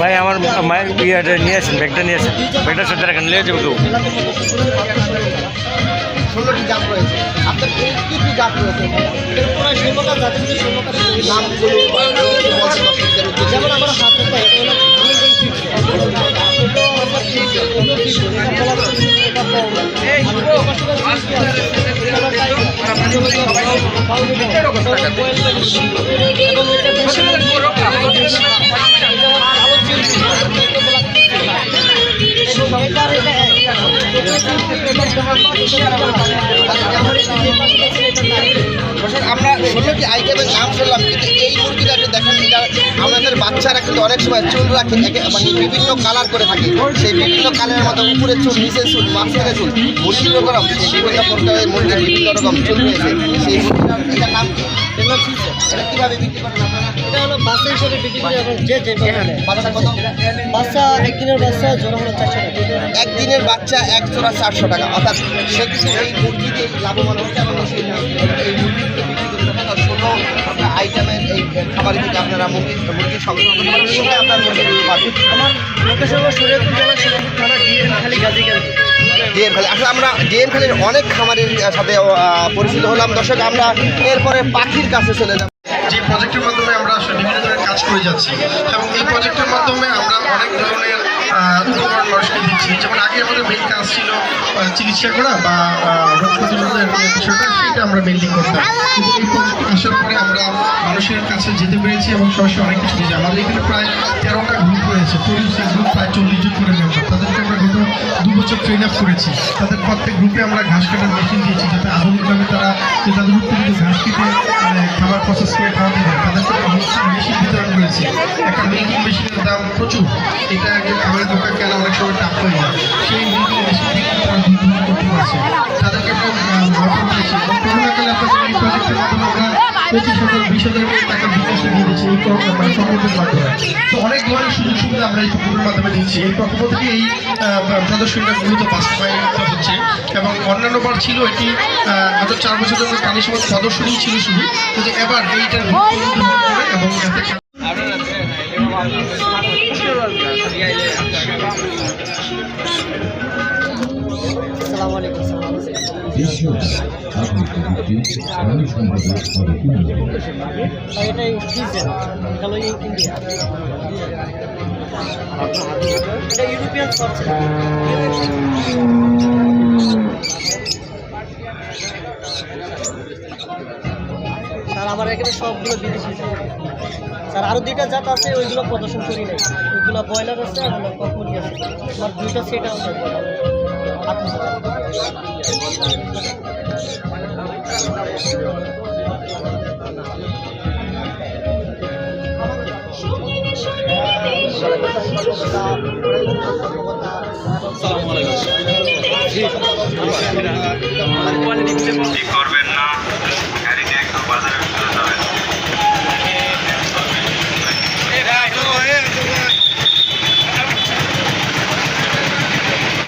ভাই আমার মায়ের ইয়েটা নিয়ে আসেন ব্যাগটা নিয়ে আসেন ব্যাগটা সাথে রাখেন নিয়ে যাব কেউ ষোলোটি জাত রয়েছে আপনার জাত রয়েছে। যেমন আমার হলো বাউলি ষোলোটি আইটেমের নাম শুনলাম কিন্তু এই মুরগিটা যে দেখেন এটা আমাদের বাচ্চারা কিন্তু অনেক সময় চুল রাখে একে- মানে বিভিন্ন কালার করে থাকে। সেই বিভিন্ন কালারের মতো উপরে চুল নিচে চুল মাঝখানে চুল মুরগির রকম সেই বিভিন্ন প্রকারের মুরগির বিভিন্ন রকম চুল রয়েছে। সেই মুরগিটার নাম কি? এটা কীভাবে বিক্রি করেন আপনারা? এটা হলো বাচ্চা হিসেবে বিক্রি করি এবং যে যে বাচ্চা কত? বাচ্চা একদিনের বাচ্চা জোড়া হলো চারশো টাকা। একদিনের বাচ্চা এক জোড়া চারশো টাকা। অর্থাৎ সে কিন্তু এই মুরগি দিয়ে লাভবান হচ্ছে এবং সেই এই আপনার আইটেমের এই খাবারের থেকে আপনারা মুরগি মুরগি সংগ্রহ করতে পারেন কোথায় আপনার মুরগিগুলো পাবেন আমার লোকেশন হলো সুরিয়াপুর জেলা শিবপুর থানা ডিএম গাজীগঞ্জ ডিএম খালি আসলে আমরা ডিএম খালির অনেক খামারের সাথে পরিচিত হলাম দর্শক আমরা এরপরে পাখির কাছে চলে যাব যে প্রজেক্টের মাধ্যমে আমরা বিভিন্ন ধরনের কাজ করে যাচ্ছি। এবং এই প্রজেক্টের মাধ্যমে আমরা অনেক ধরনের যেমন আগে আমাদের মেইন কাজ ছিল চিকিৎসা করা বা রোগ প্রতিরোধের বিষয়টা, সেটা আমরা মেনলি করতাম। কিন্তু আসার পরে আমরা মানুষের কাছে যেতে পেরেছি এবং সরাসরি অনেক কিছু দিয়েছি আমাদের এখানে প্রায় তেরোটা গ্রুপ রয়েছে। প্রডিউসার গ্রুপ প্রায় চল্লিশ জন করে মেম্বার তাদেরকে আমরা গত দু বছর ট্রেন আপ করেছি। তাদের প্রত্যেক গ্রুপে আমরা ঘাস কাটার মেশিন দিয়েছি, যাতে আধুনিকভাবে তারা যে তাদের উৎপাদিত ঘাস কেটে মানে খাবার প্রসেস করে খাওয়াতে বিতরণ একটা মিল্কিং মেশিনের দাম প্রচুর। এটা খাবারের দোকান কেনা অনেক সময় টাফ হয়ে যায়। সেই মিল্কিং মেশিন থেকে করতে পারছে তাদেরকে একটা অনেক ধরনের আমরা এই মাধ্যমে এই এবং অন্যান্যবার ছিল চার ছিল এবার এবং আসসালামু এটা ইউরোপিয়ান সরছে স্যার আমার এখানে সবগুলো বিদেশি। স্যার আরও দুইটা জাত আছে ওইগুলো প্রদর্শন করি নাই। ওইগুলো ব্রয়লার আছে আর হলো আছে। আমার দুইটা সেট আছে। করবেন না।